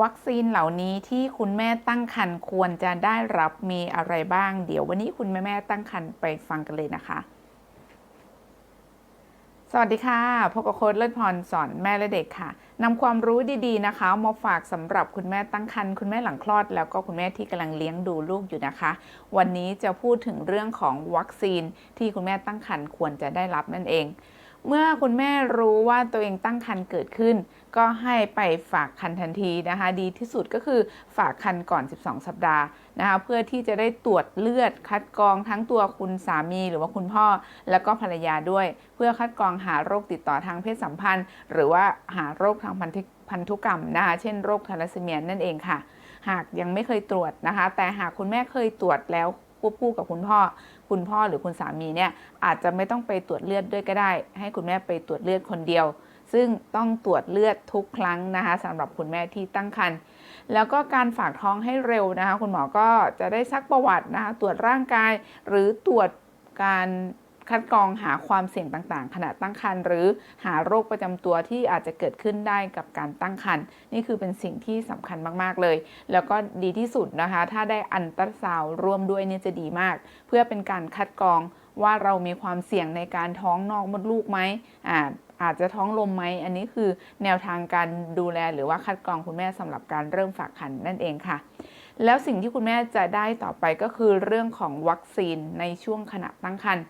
วัคซีนเหล่านี้ที่คุณแม่ตั้งครรภ์ควรจะได้รับมีอะไรบ้าง เดี๋ยววันนี้คุณแม่แม่ตั้งครรภ์ไปฟังกันเลยนะคะ สวัสดีค่ะพบกับโค้ดเลิศพรสอนแม่และเด็กค่ะนำความรู้ดีๆนะคะ มาฝากสำหรับคุณแม่ตั้งครรภ์คุณแม่หลังคลอด แล้วก็คุณแม่ที่กำลังเลี้ยงดูลูกอยู่นะคะ วันนี้จะพูดถึงเรื่องของวัคซีนที่คุณแม่ตั้งครรภ์ควรจะได้รับนั่นเอง เมื่อคุณแม่รู้ว่าตัวเองตั้งครรภ์เกิดขึ้น ก็ให้ไปฝากครรภ์ทันทีนะคะ ดีที่สุดก็คือฝากครรภ์ก่อน 12 สัปดาห์นะคะเพื่อที่จะได้ตรวจเลือดคัดกรองทั้งตัวคุณสามีหรือว่าคุณพ่อ แล้วก็ภรรยาด้วย เพื่อคัดกรองหาโรคติดต่อทางเพศสัมพันธ์ หรือว่าหาโรคทางพันธุพันธุกรรมนะคะเช่นโรคทาลัสซีเมียนั่นเองค่ะ หากยังไม่เคยตรวจนะคะ แต่หากคุณแม่เคยตรวจแล้ว ควบคู่กับคุณพ่อ คุณพ่อหรือคุณสามีเนี่ยอาจจะไม่ต้องไปตรวจเลือดด้วยก็ได้ ให้คุณแม่ไปตรวจเลือดคนเดียว ซึ่งต้องตรวจเลือดทุกครั้งนะคะสำหรับคุณแม่ที่ตั้งครรภ์แล้วก็การฝากท้องให้เร็วนะคะ คุณหมอก็จะได้ซักประวัตินะคะตรวจร่างกายหรือตรวจการ คัดกรองหาความเสี่ยงต่างๆ ขณะตั้งครรภ์หรือหาโรคประจำตัวที่อาจจะเกิดขึ้นได้กับการตั้งครรภ์นี่คือเป็นสิ่งที่สำคัญมากๆเลย แล้วก็ดีที่สุดนะคะ ถ้าได้อันตราซาวร่วมด้วยนี่จะดีมาก เพื่อเป็นการคัดกรองว่าเรามีความเสี่ยงในการท้องนอกมดลูกไหมอ่าอาจจะท้องลมไหม อันนี้คือแนวทางการดูแลหรือว่าคัดกรองคุณแม่สำหรับการเริ่มฝากครรภ์นั่นเองค่ะ แล้วสิ่งที่คุณแม่จะได้ต่อไปก็คือเรื่องของวัคซีนในช่วงขณะตั้งครรภ์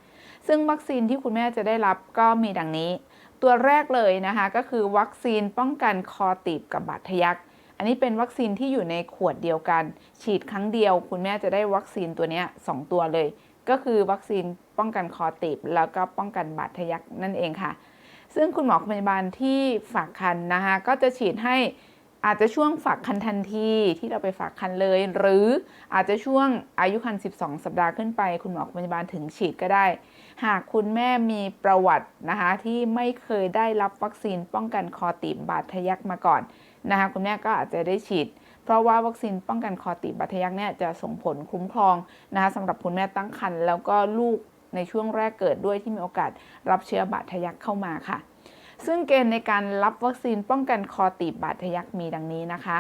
ซึ่งวัคซีนที่คุณแม่จะได้รับก็มีดังนี้ ตัวแรกเลยนะคะก็คือวัคซีนป้องกันคอตีบกับบาดทะยัก อันนี้เป็นวัคซีนที่อยู่ในขวดเดียวกัน ฉีดครั้งเดียว คุณแม่จะได้วัคซีนตัวนี้ยสองตัวเลย ก็คือวัคซีนป้องกันคอตีบ แล้วก็ป้องกันบาดทะยักนั่นเองค่ะ ซึ่งคุณหมอพยาบาลที่ฝากคันนะคะก็จะฉีดให้ อาจจะช่วงฝากคันทันทีที่เราไปฝากคันเลย หรืออาจจะช่วงอายุคัน 12 สัปดาห์ขึ้นไป คุณหมอพยาบาลถึงฉีดก็ได้ หากคุณแม่มีประวัตินะคะที่ไม่เคยได้รับวัคซีนป้องกันคอตีบบาดทะยักมาก่อนนะคะคุณแม่ก็อาจจะได้ฉีด เพราะว่าวัคซีนป้องกันคอตีบบาดทะยักเนี่ยจะส่งผลคุ้มครองนะคะสำหรับคุณแม่ตั้งครรภ์แล้วก็ลูกในช่วงแรกเกิดด้วยที่มีโอกาสรับเชื้อบาดทะยักเข้ามาค่ะ ซึ่งเกณฑ์ในการรับวัคซีนป้องกันคอตีบบาดทะยักมีดังนี้นะคะ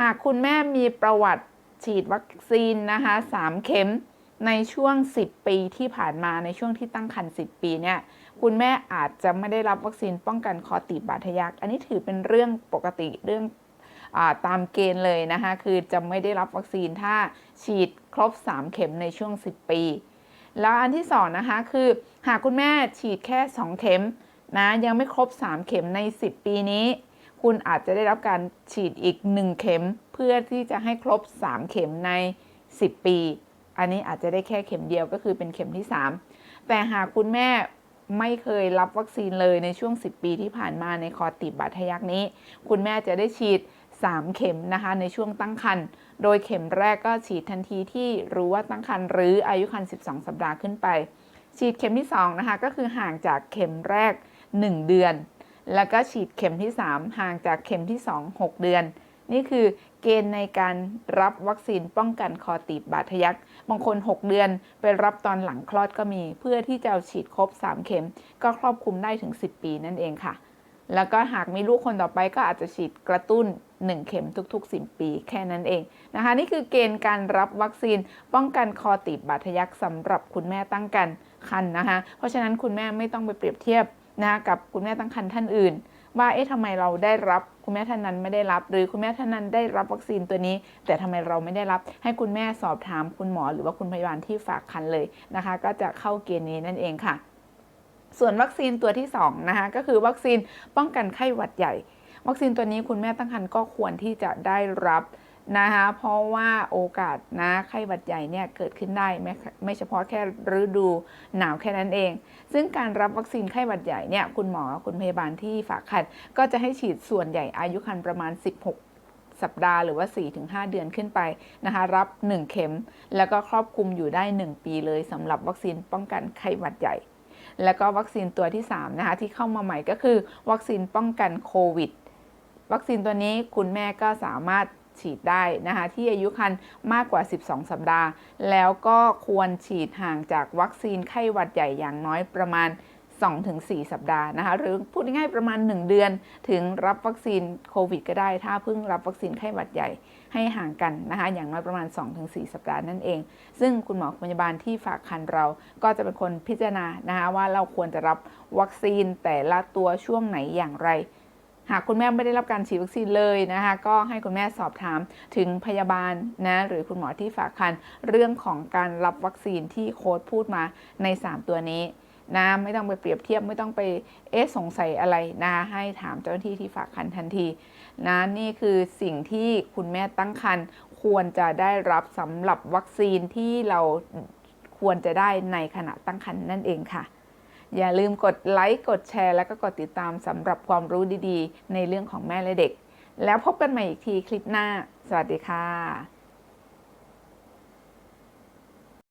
หากคุณแม่มีประวัติฉีดวัคซีนนะคะ3เข็มในช่วง 10 ปีที่ผ่านมาในช่วงที่ตั้งครรภ์10 ปีเนี่ยคุณแม่อาจจะไม่ได้รับวัคซีนป้องกันคอตีบบาดทะยัก อันนี้ถือเป็นเรื่องปกติเรื่องอตามเกณฑ์เลยนะคะ คือจะไม่ได้รับวัคซีนถ้าฉีดครบ 3 เข็มในช่วง 10 ปี แล้วอันที่2นะคะคือหากคุณแม่ฉีดแค่ 2 เข็ม นะยังไม่ครบ 3 เข็มใน 10 ปีนี้ คุณอาจจะได้รับการฉีดอีก 1 เข็ม เพื่อที่จะให้ครบ 3 เข็มใน 10 ปี อันนี้อาจจะได้แค่เข็มเดียวก็คือเป็นเข็มที่ 3 แต่หากคุณแม่ไม่เคยรับวัคซีนเลยในช่วง 10 ปีที่ผ่านมาในคอติบบาดทะยักนี้ คุณแม่จะได้ฉีด 3 เข็มนะคะในช่วงตั้งครรภ์ โดยเข็มแรกก็ฉีดทันทีที่รู้ว่าตั้งครรภ์หรืออายุครรภ์ 12 สัปดาห์ขึ้นไป ฉีดเข็มที่ 2 นะคะก็คือห่างจากเข็มแรก 1 เดือน แล้วก็ฉีดเข็มที่ 3 ห่างจากเข็มที่ 2 6 เดือน นี่คือเกณฑ์ในการรับวัคซีนป้องกันคอตีบบาดทะยัก บางคน 6 เดือนไปรับตอนหลังคลอดก็มี เพื่อที่จะฉีดครบ 3 เข็ม ก็ครอบคลุมได้ถึง 10 ปีนั่นเองค่ะ แล้วก็หากมีลูกคนต่อไปก็อาจจะฉีดกระตุ้น1 เข็มทุกๆ 10 ปีแค่นั้นเองนะคะ นี่คือเกณฑ์การรับวัคซีนป้องกันคอตีบบาดทะยักสำหรับคุณแม่ตั้งกันคันนะคะ เพราะฉะนั้นคุณแม่ไม่ต้องไปเปรียบเทียบ นะกับคุณแม่ตั้งครรภ์ท่านอื่น ว่าเอ๊ะทำไมเราได้รับคุณแม่ท่านนั้นไม่ได้รับ หรือคุณแม่ท่านนั้นได้รับวัคซีนตัวนี้ แต่ทำไมเราไม่ได้รับ ให้คุณแม่สอบถามคุณหมอ หรือว่าคุณพยาบาลที่ฝากคันเลยนะคะ ก็จะเข้าเกณฑ์นี้นั่นเองค่ะ ส่วนวัคซีนตัวที่2นะคะก็คือวัคซีนป้องกันไข้หวัดใหญ่ วัคซีนตัวนี้คุณแม่ตั้งครรภ์ก็ควรที่จะได้รับ นะคะเพราะว่าโอกาสนะไข้หวัดใหญ่เนี่ยเกิดขึ้นได้ไม่ไม่เฉพาะแค่ฤดูหนาวแค่นั้นเอง ซึ่งการรับวัคซีนไข้หวัดใหญ่เนี่ยคุณหมอคุณพยาบาลที่ฝากคันก็จะให้ฉีดส่วนใหญ่อายุคันประมาณ 16สัปดาห์หรือว่า 4-5 เดือนขึ้นไปนะคะ รับ 1 เข็ม แล้วก็ครอบคลุมอยู่ได้ 1 ปีเลยสำหรับวัคซีนป้องกันไข้หวัดใหญ่ แล้วก็วัคซีนตัวที่ 3 นะคะ ที่เข้ามาใหม่ก็คือ วัคซีนป้องกันโควิด วัคซีนตัวนี้คุณแม่ก็สามารถ ฉีดได้นะคะที่อายุครรภ์มากกว่า 12 สัปดาห์ แล้วก็ควรฉีดห่างจากวัคซีนไข้หวัดใหญ่อย่างน้อยประมาณ 2-4 สัปดาห์นะคะหรือพูดง่ายๆประมาณ 1 เดือน ถึงรับวัคซีนโควิดก็ได้ ถ้าเพิ่งรับวัคซีนไข้หวัดใหญ่ให้ห่างกันนะคะอย่างน้อยประมาณ 2-4 สัปดาห์นั่นเอง ซึ่งคุณหมอพยาบาลที่ฝากคันเราก็จะเป็นคนพิจารณานะคะว่าเราควรจะรับวัคซีนแต่ละตัวช่วงไหนอย่างไร หากคุณแม่ไม่ได้รับการฉีดวัคซีนเลยนะคะ ก็ให้คุณแม่สอบถามถึงพยาบาลนะหรือคุณหมอที่ฝากคันเรื่องของการรับวัคซีนที่โค้ดพูดมาใน 3 ตัวนี้นะไม่ต้องไปเปรียบเทียบไม่ต้องไปเอ๊ะสงสัยอะไรนะให้ถามเจ้าหน้าที่ที่ฝากคันทันทีนะนี่คือสิ่งที่คุณแม่ตั้งคันควรจะได้รับสำหรับวัคซีนที่เราควรจะได้ในขณะตั้งครรภ์นั่นเองค่ะ อย่าลืมกดไลค์ กดแชร์ และก็กดติดตามสำหรับความรู้ดีๆ ในเรื่องของแม่และเด็ก แล้วพบกันใหม่อีกทีคลิปหน้า สวัสดีค่ะ